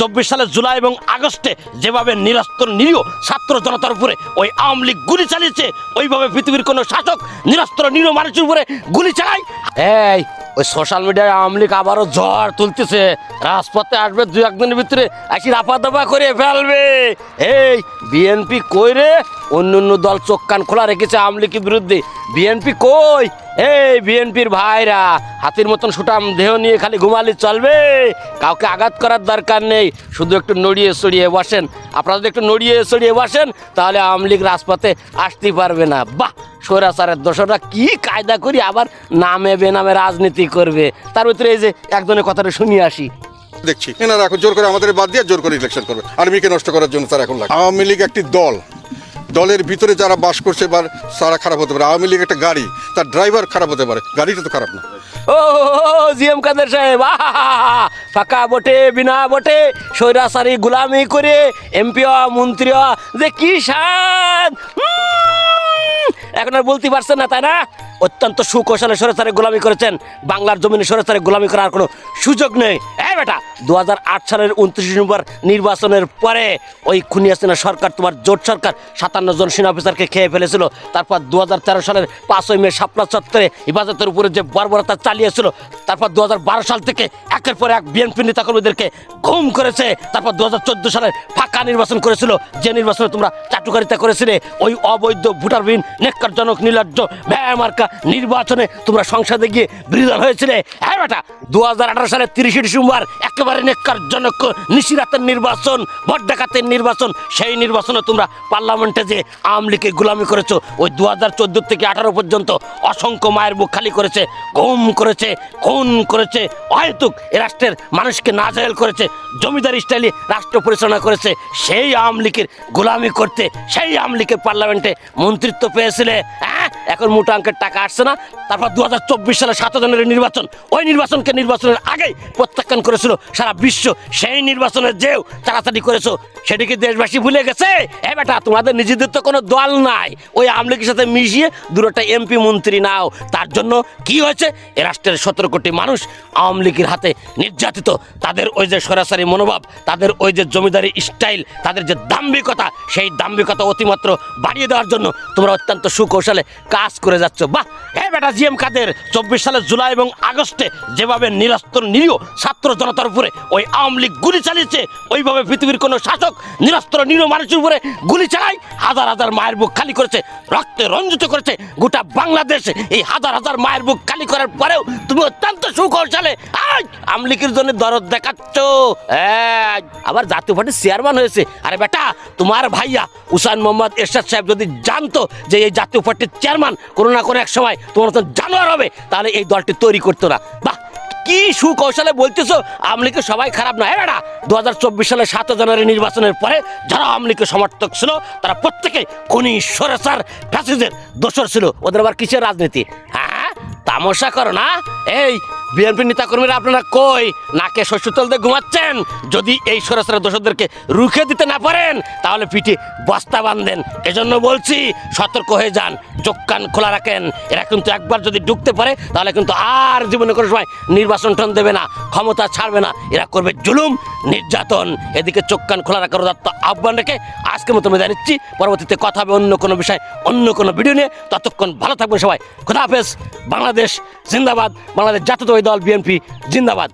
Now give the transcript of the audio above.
চব্বিশ সালের জুলাই এবং আগস্টে যেভাবে নিরস্ত্র নিরীহ ছাত্র জনতার উপরে ওই আওয়ামী লীগ গুলি চালিয়েছে, ওইভাবে পৃথিবীর কোনো শাসক নিরস্ত্র নিরীহ মানুষের উপরে গুলি চালায়। এই ওই সোশ্যাল মিডিয়ায় আওয়ামী লীগ আবারও ঝড় তুলতেছে। রাজপথে আসবে দু একদিনের ভিতরে আসি রাফা দাফা করে ফেলবে। এই বিএনপি কই রে? অন্য অন্য দল চোখ কান খোলা রেখেছে আওয়ামী লীগের বিরুদ্ধে। বিএনপি কই? এই বিএনপির ভাইরা, হাতির মতন সুটাম দেহ নিয়ে খালি ঘুমালে চলবে। কাউকে আঘাত করার দরকার নেই, শুধু একটু নড়িয়ে সড়িয়ে বসেন। আপনারা যদি একটু নড়িয়ে সড়িয়ে বসেন, তাহলে আওয়ামী লীগ রাজপথে আসতেই পারবে না। বাহ! স্বৈরাচারের দোষরা কি কায়দা করি আবার নামে বেনামে রাজনীতি করবে? তার ভিতরে এই যে একজনের কথাটা শুনিয়ে আসি। দেখছি। এনারা এখন জোর করে আমাদের বাদ দিয়ে জোর করে ইলেকশন করবে। আর্মিকে নষ্ট করার জন্য তারা এখন লাগে। আওয়ামী লীগ একটি দল। দলের ভিতরে যারা বাস করছে বা তারা খারাপ হতে পারে। আওয়ামী লীগ একটা গাড়ি। তার ড্রাইভার খারাপ হতে পারে। গাড়িটা তো খারাপ না। ও জিএম কাদের সাহেব! ফাঁকা বটে বিনা বটে স্বৈরাচারী গুলামি করে এমপি মন্ত্রী হওয়া, যে কি উম! এখন আর বলতে পারছেন না তাই না? অত্যন্ত সুকৌশলে সরেসারে গোলামি করেছেন। বাংলার জমিনে সরেসারে গোলামি করার কোনো সুযোগ নেই। হ্যাঁ বেটা দু হাজার আট সালের উনত্রিশে ডিসেম্বর নির্বাচনের পরে ওই খুনিয়াসিনা সরকার, তোমার জোট সরকার সাতান্ন জন সেনা অফিসারকে খেয়ে ফেলেছিল। তারপর দু হাজার তেরো সালের পাঁচই মে শাপলা চত্বরে হেফাজতের উপরে যে বর্বরতা চালিয়েছিল, তারপর দু হাজার বারো সাল থেকে একের পর এক বিএনপি নেতাকর্মীদেরকে ঘুম করেছে। তারপর দু হাজার সালের ফাঁকা নির্বাচন করেছিল। যে নির্বাচনে তোমরা চাটুকারিতা করেছিলে, ওই অবৈধ ভোটারবিহীন, নেককারজনক, নির্লজ্জ ব্যয়মার্কা নির্বাচনে তোমরা সংসদে গিয়ে বিরোধী হয়েছিলে। হ্যাঁ বেটা দু সালের তিরিশে ডিসেম্বর একেবারে নেককারজনক নিশিরাতের নির্বাচন ভোট ডাকাতের নির্বাচন, সেই নির্বাচনে তোমরা পার্লামেন্টে যে আওয়ামী লীগের গুলামি করেছ, ওই দু হাজার চোদ্দ থেকে আঠারো পর্যন্ত অসংখ্য মায়ের বুক খালি করেছে গুম করেছে, খুন করেছে, অহেতুক এ রাষ্ট্রের মানুষকে নাজাহেল করেছে, জমিদার স্টাইলে রাষ্ট্র পরিচালনা করেছে, সেই আওয়ামী লীগের গোলামি করতে, সেই আওয়ামী লীগের পার্লামেন্টে মন্ত্রিত্ব পেয়েছিলে। হ্যাঁ এখন মোটা অঙ্কের টাকা আসছে না। তারপর দু হাজার চব্বিশ সালে সাত জনের নির্বাচন। ওই নির্বাচনকে নির্বাচনের আগেই প্রত্যাখ্যান করেছিল সারা বিশ্ব। সেই নির্বাচনের যেও তাড়াতাড়ি করেছ। সেটিকে দেশবাসী ভুলে গেছে? এ বেটা, তোমাদের নিজেদের তো কোনো দল নাই। ওই আওয়ামী লীগের সাথে মিশিয়ে দুটোটা এমপি মন্ত্রী নাও। তার জন্য কি হয়েছে? এ রাষ্ট্রের সতেরো কোটি মানুষ আওয়ামী লীগের হাতে নির্যাতিত। তাদের ওই যে সরাসরি মনোভাব, তাদের ওই যে জমিদারি স্টাইল, তাদের যে দাম্ভিকতা, সেই দাম্ভিকতা অতিমাত্র বাড়িয়ে দেওয়ার জন্য তোমরা অত্যন্ত সুকৌশলে কাজ করে যাচ্ছ বাহ! বেটা জিএম কাদের চব্বিশ সালের জুলাই এবং আগস্টে যেভাবে নিরস্ত্র নিরীহ ছাত্র জনতার উপরে ওই আওয়ামী লীগ গুলি চালিয়েছে, ওইভাবে পৃথিবীর কোনো শাসক নিরস্ত্র নিরীহ মানুষের উপরে গুলি চালায়, হাজার হাজার মায়ের বুক খালি করেছে, রক্তে রঞ্জিত করেছে গোটা বাংলাদেশ। এই হাজার হাজার মায়ের বুক খালি করার পরেও তুমি অত্যন্ত সুকৌশলে, আজ আওয়ামী লীগের জন্য দরদ দেখাচ্ছ। আবার জাতীয় পার্টির চেয়ারম্যান হয়েছে। আরে বেটা, তোমার ভাইয়া উসান মোহাম্মদ এরশাদ সাহেব যদি জানতো যে এই জাতীয় পার্টির চেয়ারম্যান কোনো না কোনো এক সময় তোমার মতন জানোয়ার হবে, তাহলে এই দলটি তৈরি করতো না। বাহ, কি সুকৌশলে বলতেছো লীগের সবাই খারাপ না হ্যাঁ দু হাজার চব্বিশ সালের সাত জানুয়ারি নির্বাচনের পরে যারা লীগের সমর্থক ছিল, তারা প্রত্যেকে খনি সরেসার ফ্যাসিদের দোষর ছিল। ওদের আবার কিসের রাজনীতি? হ্যাঁ তামসা করো না। এই বিএনপি নেতাকর্মীরা আপনারা কই? নাকে শস্য তুলতে ঘুমাচ্ছেন? যদি এই সরাসরি দোষদেরকে রুখে দিতে না পারেন, তাহলে পিঠে বস্তা বাঁধেন। এজন্য বলছি, সতর্ক হয়ে যান। চোখ কান খোলা রাখেন। এরা কিন্তু একবার যদি ঢুকতে পারে, তাহলে কিন্তু আর জীবনে কোনো সময় নির্বাচন টন দেবে না, ক্ষমতা ছাড়বে না। এরা করবে জুলুম, নির্যাতন। এদিকে চোখ কান খোলা রাখার দত্ত আহ্বান রেখে আজকে মতো বিদায় নিচ্ছি। পরবর্তীতে কথা হবে অন্য কোনো বিষয়, অন্য কোনো ভিডিও নিয়ে। ততক্ষণ ভালো থাকবেন সবাই। খোদা হাফেজ। বাংলাদেশ জিন্দাবাদ। বাংলাদেশ জাতীয় দল, বিএনপি জিন্দাবাদ।